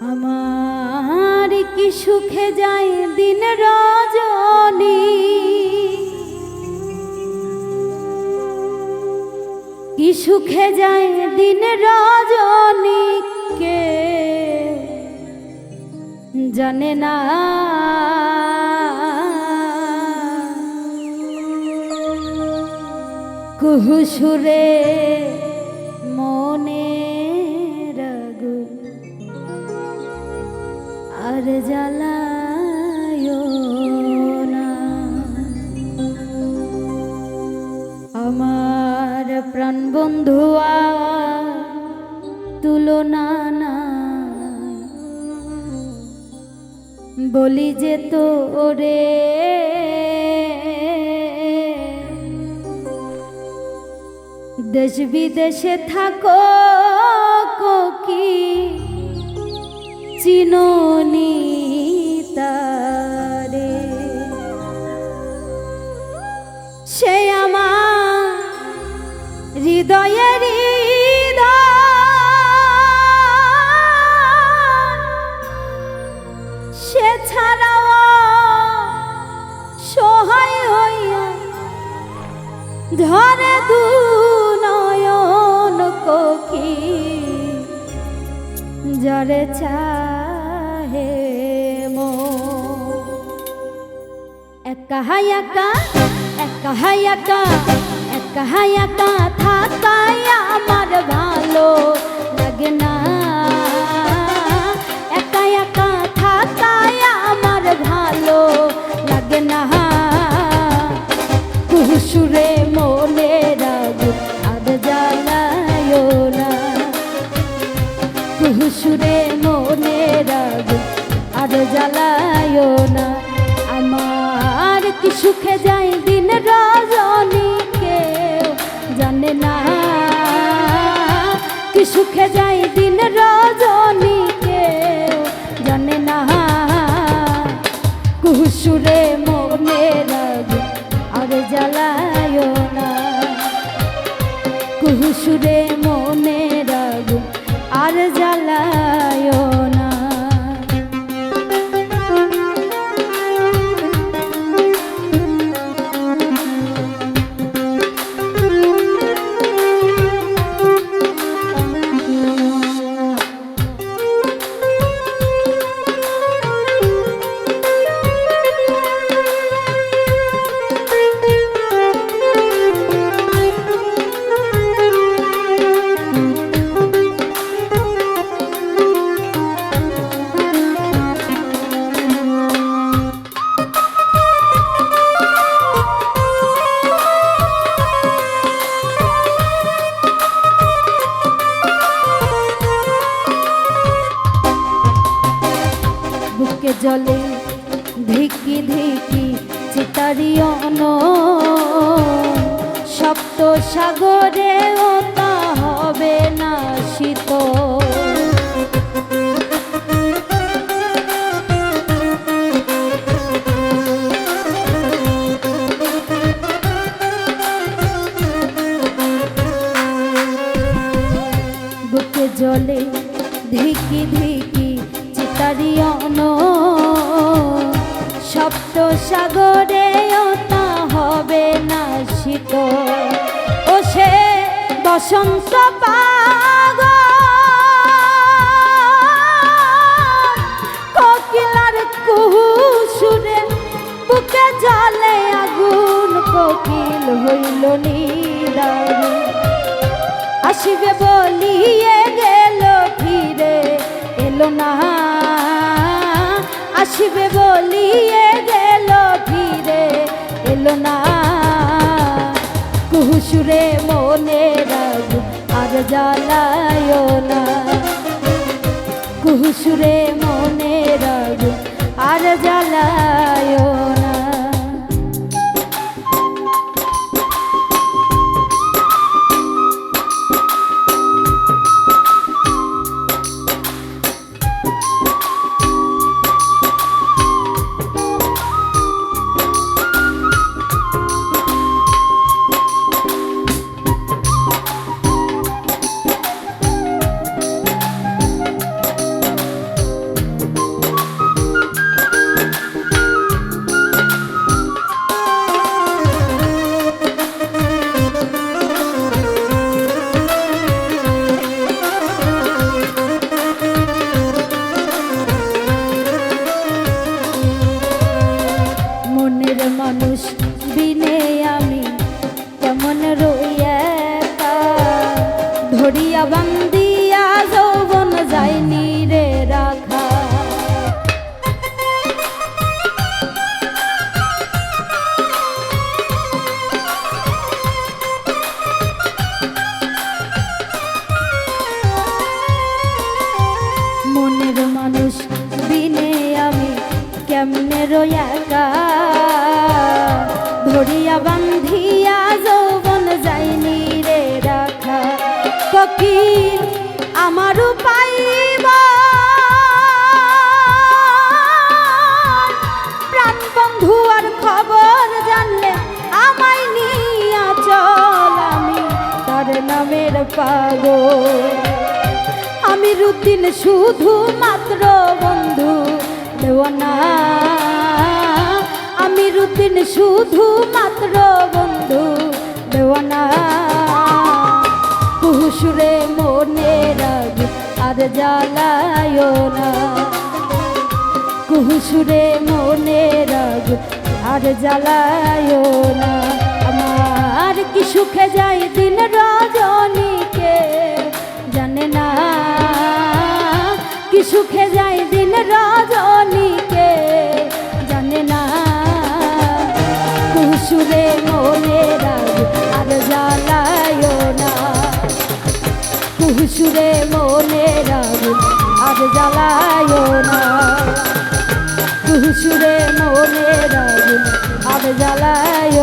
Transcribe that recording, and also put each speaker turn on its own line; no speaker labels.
আমার কি সুখে যায় দিন রজনী? কি সুখে যায় দিন রজনী? কে জানে না। কুহু জ্বালায় না। আমার প্রাণ বন্ধুয়া তুলনা না। বলি যে তোরে দেশ বিদেশে থাকো কি চিননি তারে। সে আমার হৃদয়ের সে ছাড়াও সহায় হইয়া ধরে জরে চাহে মো। একা একা একা একা একা একা থাকাই আমার ভালো লাগে না। একা একা থাকাই আমার ভালো লাগে না। কুহুসুরে কুহুসুরে মনে রাগ, আর জ্বালায় না। আমার কি সুখে যায় দিন রজনী জানে না। কি সুখে যায় দিন রজনী জানে না। কুহুসুরে মনে রাগ, আর জ্বালায় না। কুহুসুরে জলে ধিকি ধিকি চিতারিয়ন সপ্ত সাগরে ওতা হবে না শীত। জলে ধিকি ধিকি চিতারিয়ন সপ্ত সাগরে ওতা হবে না শীত। ও সে বসন্ত পাগ কোকিলার কুহু সুরে বুকে জলে আগুন কোকিল হইল নিদারুণ আসবে বলিয়ে গেল ফিরে এলো না। আসবে বলিয়ে গেল ফিরে এলো না। কুহুসুরে মনে আর জ্বালায় না। কুহুসুরে মনে রাগ আর জ্বালায় না। মনের মানুষ বিনে আমি কেমনে রয়াকা ধরিয়া বান্ধিয়া যৌবন যাইনি রে রাখা। ফকির আমারও পাইব প্রাণ খবর জানলে আমায় নিয়া চল নামের পাগল। আমি রুতিন শুধু মাত্র বন্ধু দেওয়ানা আমি রুতিন শুধু মাত্র বন্ধু দেওয়ানা কুহুসুরে মনে রাগ, আর জ্বালায় না। কুহুসুরে মনে রাগ, আর জ্বালায় না। আমার কি সুখে যায় দিন রজনীকে সুখে যায় দিন রজনীকে, জানে না। কুহুসুরে মনে রাগ আর জ্বালায় না। কুহুসুরে মনে রাগ আর জ্বালায় না। কুহুসুরে মনে রাগ আর জ্বালায়